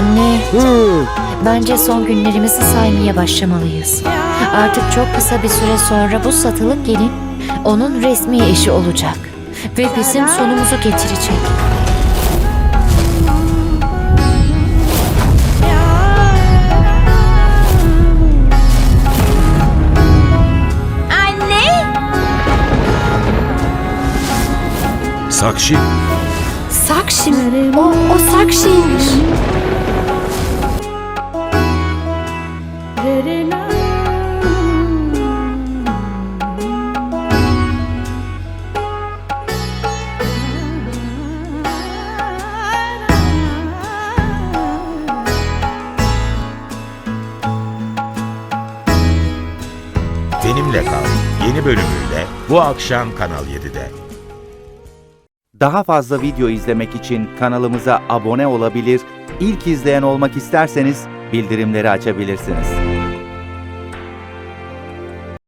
Anne, Hı, bence son günlerimizi saymaya başlamalıyız. Artık çok kısa bir süre sonra bu satılık gelin onun resmi eşi olacak. Ve bizim sonumuzu getirecek. Anne! Sakşi. Sakşi mi? O, o Sakşi'ymiş. Benimle Kal yeni bölümüyle bu akşam Kanal 7'de. Daha fazla video izlemek için kanalımıza abone olabilir, ilk izleyen olmak isterseniz bildirimleri açabilirsiniz.